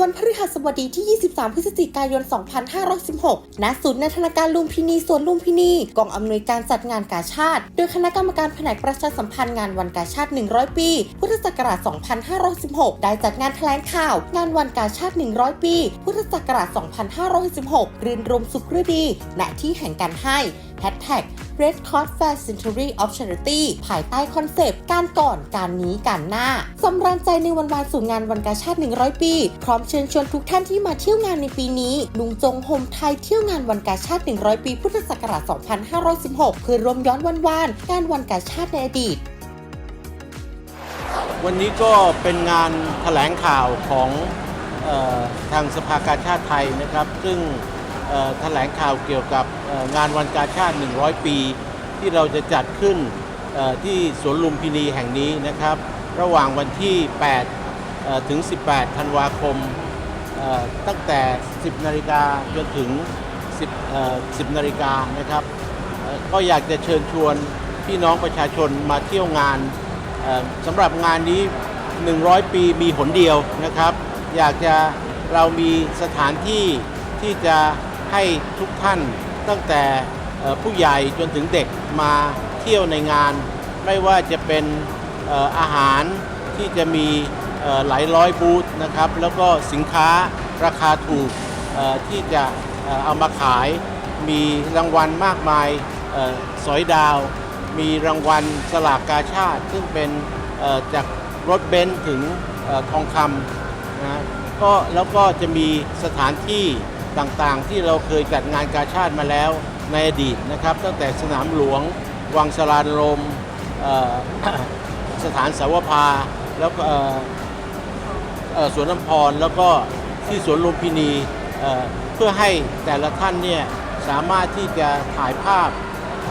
วันพฤหัสบดีที่ 23 พฤศจิกายน 2516 ณ ศูนย์นันทนาการลุมพินีสวนลุมพินี กองอำนวยการจัดงานกาชาติ โดยคณะกรรมการแผนกประชาสัมพันธ์งานวันกาชาติ 100 ปี พุทธศักราช 2516 ได้จัดงานแถลงข่าว งานวันกาชาติ 100 ปี พุทธศักราช 2516รื่นรมสุขฤดี ณ ที่แห่งการให้ Hashtag Red Cross Fair Century of Charity ภายใต้คอนเซปต์การก่อนการนี้การหน้าสำราญใจในวันวานสู่งานวันกาชาติ 100 ปี พร้อมเชิญชวนทุกท่านที่มาเที่ยวงานในปีนี้นุงจงโฮมไทยเที่ยวงานวันกาชาติ 100 ปี พุทธศักราช 2516 เพื่อรวมย้อนวันวานการวันกาชาติในอดีตวันนี้ก็เป็นงานแถลงข่าวของออทางสภากาชาติไทยนะครับ ซึ่ง แถลงข่าวเกี่ยวกับงานวันกาชาติ 100 ปี ที่เราจะจัดขึ้นที่สวนลุมพินีแห่งนี้นะครับ ระหว่างวันที่ 8 ถึง 18 ธันวาคม ตั้งแต่ 10 นาฬิกาจนถึง 10 10นาฬิกานะครับ ก็อยากจะเชิญชวนพี่น้องประชาชนมาเที่ยวงานสำหรับงานนี้ 100 ปีมีหนเดียวนะครับ อยากจะเรามีสถานที่ที่จะ ให้ทุกท่านตั้งแต่ผู้ใหญ่จนถึงเด็กมาเที่ยวในงาน ไม่ว่าจะเป็นอาหารที่จะมีหลายร้อยบูธนะครับ แล้วก็สินค้าราคาถูกที่จะเอามาขาย มีรางวัลมากมายสอยดาว มีรางวัลสลากกาชาติ ซึ่งเป็นจากรถเบนซ์ถึงทองคำนะก็แล้วก็จะมีสถานที่ ต่างๆ ที่เราเคยจัดงานกาชาติมาแล้วในอดีตนะครับ ตั้งแต่สนามหลวง วังสลานลมสถานสาวภาแล้วก็สวนน้ำพรแล้วก็ที่สวนลุมพินีเพื่อให้แต่ละท่านเนี่ยสามารถที่จะถ่ายภาพเ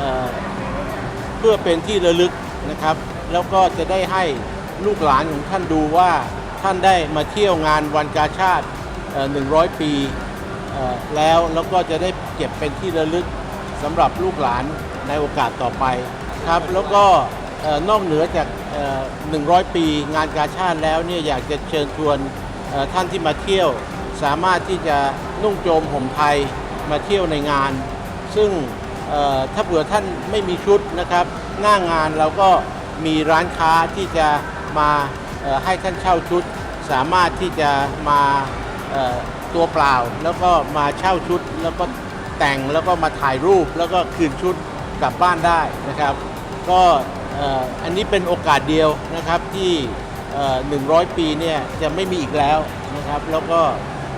เพื่อเป็นที่ระลึกนะครับ แล้วก็จะได้ให้ลูกหลานของท่านดูว่าท่านได้มาเที่ยวงานวันกาชาติเอ่อ100 ปี แล้วแล้วก็จะได้เก็บเป็นที่ระลึกสำหรับลูกหลานในโอกาสต่อไปครับ แล้วก็เอ่อนอกเหนือจากเอ่อ100 ปีงานกาชาติแล้วเนี่ยอยากจะเชิญชวนเอ่อท่านที่มาเที่ยว สามารถที่จะนุ่งโจมห่มไทยมาเที่ยวในงาน ซึ่งเอ่อถ้าเผื่อท่านไม่มีชุดนะครับ หน้างานเราก็มีร้านค้าที่จะมาเอ่อให้ท่านเช่าชุด สามารถที่จะมาเอ่อ ตัวเปล่าแล้วก็มาเช่าชุด แล้วก็แต่งแล้วก็มาถ่ายรูปแล้วก็คืนชุดกลับบ้านได้นะครับ ก็อันนี้เป็นโอกาสเดียวนะครับที่เอ่อ100 ปีเนี่ยจะไม่มีอีกแล้วนะครับ แล้วก็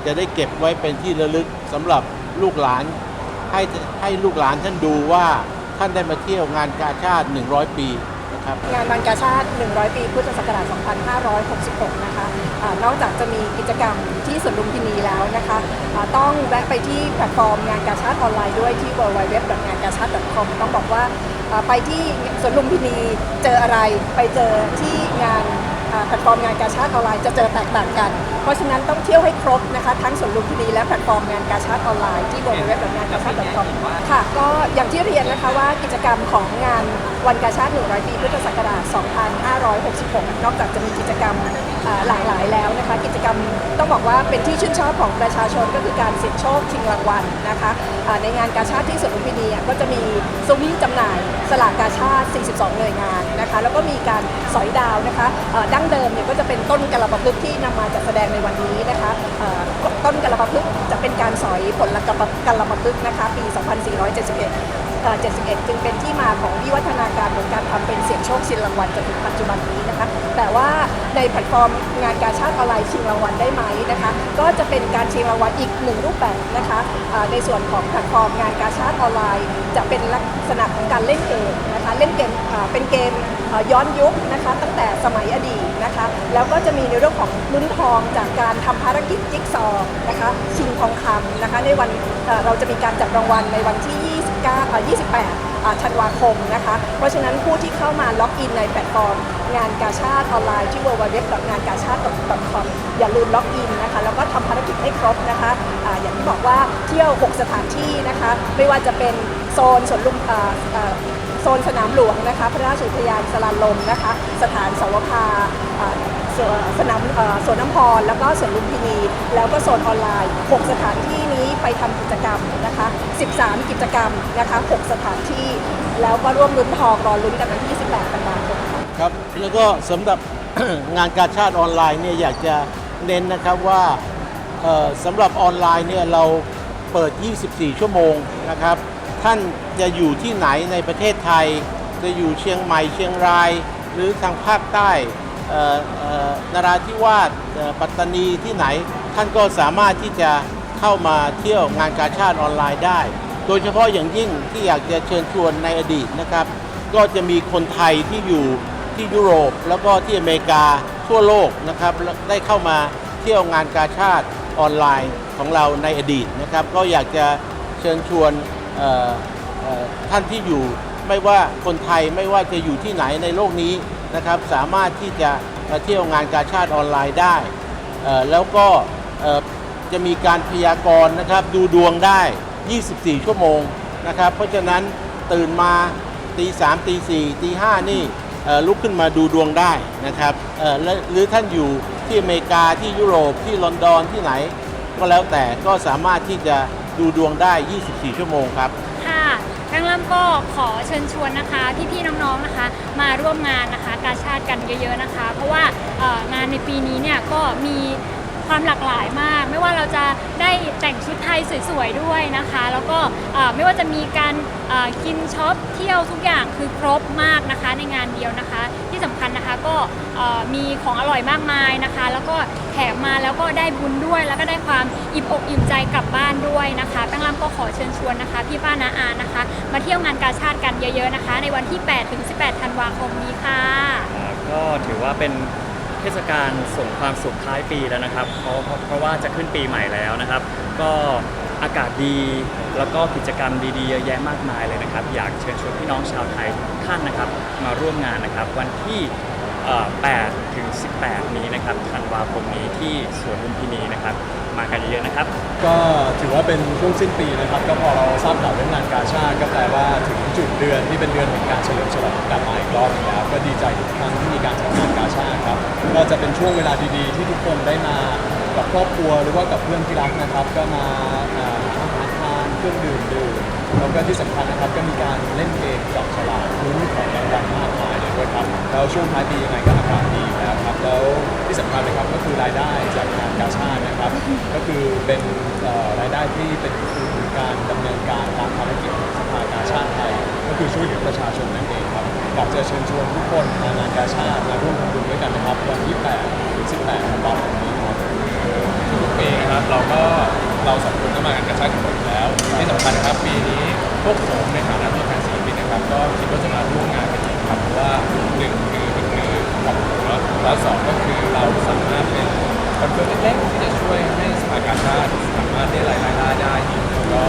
จะได้เก็บไว้เป็นที่ระลึกสำหรับลูกหลานให้ให้ลูกหลานท่านดูว่าท่านได้มาเที่ยวงานกาชาติ 100 ปี ครับงานวันกาชาติ 100 ปีพุทธศักราช 2566 นะคะอะนอกจากจะมีกิจกรรมที่สวนลุมพินีแล้วนะคะะต้องแวะไปที่แพลตฟอร์มงานกาชาติออนไลน์ด้วยที่ www.ngankachat.com ต้องบอกว่าไปที่สวนลุมพินีเจออะไรไปเจอที่งาน แพลตฟอร์มงานกาชาติออนไลน์จะเจอแตกต่างกัน เพราะฉะนั้นต้องเที่ยวให้ครบนะคะทั้งสวนลุมพินีและแพลตฟอร์มงานกาชาติออนไลน์ที่ www งานกาชาติ .com ค่ะก็อย่างที่เรียนนะคะว่ากิจกรรมของงานวันกาชาติ100 ปีพุทธศักราช 2566 นอกจากจะมีกิจกรรมหลากหลายแล้วนะคะ กิจกรรมต้องบอกว่าเป็นที่ชื่นชอบของประชาชนก็คือการเสี่ยงโชคชิงรางวัลนะคะในงานกาชาติที่สวนลุมพินีก็จะมีซุ้มจำหน่ายสลากกาชาติ 42 หน่วยงานนะคะ แล้วก็มีการสอยดาวนะคะดั้งเดิมเนี่ยก็จะเป็นต้นกระปะพึกที่นำมาจัดแสดงในวันนี้นะคะต้นกระปะพึกจะเป็นการสอยผลกระปะกระปะพึกนะคะปี 2471 เอ่อ71 จึงเป็นที่มาของวิวัฒนาการของการทำเป็นเสี่ยงโชคชิงรางวัลจนถึงปัจจุบันนี้นะคะ แต่ว่าในแพลตฟอร์มงานกาชาติออนไลน์ชิงรางวัลได้ไหมนะคะ ก็จะเป็นการชิงรางวัลอีกหนึ่งรูปแบบนะคะอ่าในส่วนของแพลตฟอร์มงานกาชาติออนไลน์ จะเป็นลักษณะของการเล่นเกมนะคะเล่นเกมอ่าเป็นเกมอ่าย้อนยุคนะคะตั้งแต่สมัยอดีตนะคะแล้วก็จะมีในเรื่องของลุ้นทองจากการทำภารกิจจิ๊กซอว์นะคะชิงทองคำนะคะในวันเอ่อเราจะมีการจับรางวัลในวันที่ 20 29อ่28ธันวาคมนะคะ เพราะฉะนั้นผู้ที่เข้ามาล็อกอินในแพลตฟอร์ม งานกาชาติออนไลน์ที่ www งานกาชาติ .com อย่าลืมล็อกอินนะคะ แล้วก็ทำภารกิจให้ครบนะคะอาอย่างที่บอกว่าเที่ยว 6 สถานที่นะคะ ไม่ว่าจะเป็นโซนสวนลุมโซนสนามหลวงนะคะ พระราชอุทยานสลาลมนะคะ สถานสาวภา สนามสวนน้ำพร แล้วก็สวนลุมพินี แล้วก็โซนออนไลน์ 6 สถานที่นี้ไปทำกิจกรรมนะคะ 13 กิจกรรมนะคะ 6 สถานที่ แล้วก็ร่วมลุ้นทองรอลุ้นกันวันที่28ธันวาคมครับ แล้วก็สำหรับงานการชาติออนไลน์เนี่ยอยากจะเน้นนะครับว่าสำหรับออนไลน์เนี่ยเราเปิด 24 ชั่วโมงนะครับ ท่านจะอยู่ที่ไหนในประเทศไทย จะอยู่เชียงใหม่เชียงราย หรือทางภาคใต้ นราธิวาสปัตตานีที่ไหน ท่านก็สามารถที่จะเข้ามาเที่ยวงานกาชาติออนไลน์ได้ โดยเฉพาะอย่างยิ่งที่อยากจะเชิญชวนในอดีตนะครับ ก็จะมีคนไทยที่อยู่ที่ยุโรป แล้วก็ที่อเมริกาทั่วโลกนะครับได้เข้ามาเที่ยวงานกาชาติออนไลน์ของเราในอดีตนะครับ ก็อยากจะเชิญชวนท่านที่อยู่ไม่ว่าคนไทยไม่ว่าจะอยู่ที่ไหนในโลกนี้ นะครับสามารถที่จะมาเที่ยวงานกาชาติออนไลน์ได้ แล้วก็จะมีการพยากรณ์นะครับดูดวงได้ 24 ชั่วโมงนะครับ เพราะฉะนั้นตื่นมาตีสามตีสี่ตีห้านี่ลุกขึ้นมาดูดวงได้นะครับหรือท่านอยู่ที่อเมริกาที่ยุโรปที่ลอนดอนที่ไหน ก็แล้วแต่ก็สามารถที่จะดูดวงได้ 24 ชั่วโมงครับ ค่ะทางลำก็ขอเชิญชวนนะคะพี่ๆน้องๆนะคะ มาร่วมงานนะคะกาชาติกันเยอะๆนะคะ เพราะว่างานในปีนี้เนี่ยก็มีความหลากหลายมาก ไม่ว่าเราจะได้แต่งชุดไทยสวยๆด้วยนะคะ แล้วก็ไม่ว่าจะมีการกินช็อปเที่ยวทุกอย่างคือครบมากนะคะในงานเดียวนะคะ ที่สำคัญนะคะก็มีของอร่อยมากมายนะคะ แล้วก็ แถมมาแล้วก็ได้บุญด้วย แล้วก็ได้ความอิ่มอกอิ่มใจกลับบ้านด้วยนะคะตั้งลำก็ขอเชิญชวนนะคะ พี่ป้านาอานะคะ มาเที่ยวงานกาชาติกันเยอะๆนะคะ ในวันที่ 8 ถึง 18 ธันวาคมนี้ค่ะก็ถือว่าเป็นเทศกาลส่งความสุขท้ายปีแล้วนะครับ เพราะเพราะเพราะว่าจะขึ้นปีใหม่แล้วนะครับ ก็อากาศดีแล้วก็กิจกรรมดีๆเยอะแยะมากมายเลยนะครับ อยากเชิญชวนพี่น้องชาวไทยทุกท่านนะครับ มาร่วมงานนะครับ วันที่ 8ถึง 18 นี้นะครับธันวาคมนี้ที่สวนลุมพินีนะครับมากันเยอะๆนะครับ ก็ถือว่าเป็นช่วงสิ้นปีนะครับ ก็พอเราทราบข่าวเรื่องงานกาชาติก็แปลว่าถึงจุดเดือนที่เป็นเดือนแห่งการเฉลิมฉลองกลับมาอีกรอบหนึงแล้ว ก็ดีใจทุกครั้งที่มีการจัดงานกาชาติครับ ก็จะเป็นช่วงเวลาดีๆ ที่ทุกคนได้มากับครอบครัวหรือว่ากับเพื่อนที่รักนะครับ ก็มาอ่าอาหารทานเครื่องดื่มดื่มแล้วก็ที่สำคัญนะครับก็มีการเล่นเกมจับฉลากลุ้นของรางวัลมากมาย ด้วยครับแล้วช่วงท้ายปียังไงก็อากาศดีอยู่แล้วครับแล้วที่สำคัญนะครับก็คือรายได้จากงานกาชาตินะครับ ก็คือเป็นเอ่อรายได้ที่เป็นคือการดำเนินการตามภารกิจของสภากาชาติไทยก็คือช่วยเหลือประชาชนนั่นเองครับอยากจะเชิญชวนทุกคนมางานกาชาติมาร่วมทำบุญด้วยกันนะครับวันที่8ถึง18ธันวาคมนี้ครับ ทุกปีนะครับเราก็เราสองคนก็มากันกระชากกันหมดอยู่แล้วที่สำคัญครับปีนี้พวกผมในฐานะตัวแทนศิลปินนะครับก็คิดว่า แล้วสองก็คือเราสามารถเป็นคนเพื่อนเล็กๆที่จะช่วยให้สภากาชาติสามารถได้รายได้ได้อีกแล้วก็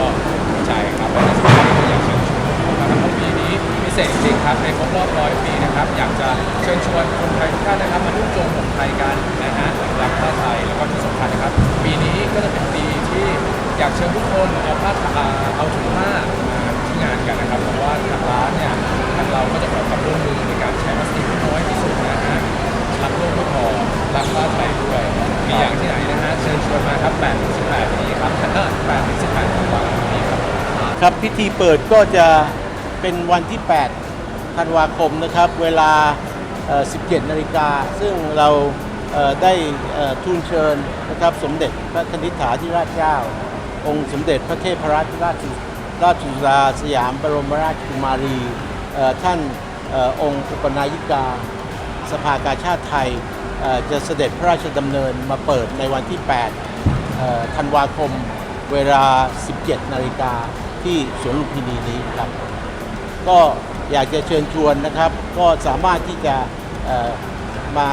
ดีใจครับและที่สำคัญก็อยากเชิญชวนทุกคนะครับปีนี้พิเศษจริงครับในครบรอบร้อยปีนะครับ อยากจะเชิญชวนคนไทยทุกท่านนะครับมานุ่งโจงห่มไทยกันนะฮะรักผ้าไทยแล้วก็ที่สำคัญนะครับ ปีนี้ก็จะเป็นปีที่อยากเชิญทุกคนเอาผ้าอ่าเอาถุงผ้ามาที่งานกันนะครับเพราะว่าทางร้านเนี่ยทางเราก็จะขอความร่วมมือ ครับ พิธีเปิดก็จะเป็นวันที่ 8 ธันวาคมนะครับ เวลา 17 นาฬิกา ซึ่งเราได้ทูลเชิญนะครับ สมเด็จพระคณิษฐาธิราชเจ้า องค์สมเด็จพระเทพรัตนราชสุราชสุดาสยามบรมราชกุมารีท่านอองค์อุปนายิกา สภากาชาติไทยจะเสด็จพระราชดำเนินมาเปิดในวันที่ 8 ธันวาคม เวลา 17 นาฬิกา ที่สวนลุมพินีนี้ครับ ก็อยากจะเชิญชวนนะครับ ก็สามารถที่จะมา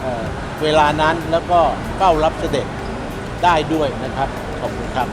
เอ่อเวลานั้นแล้วก็เฝ้ารับเสด็จได้ด้วยนะครับ ขอบคุณครับ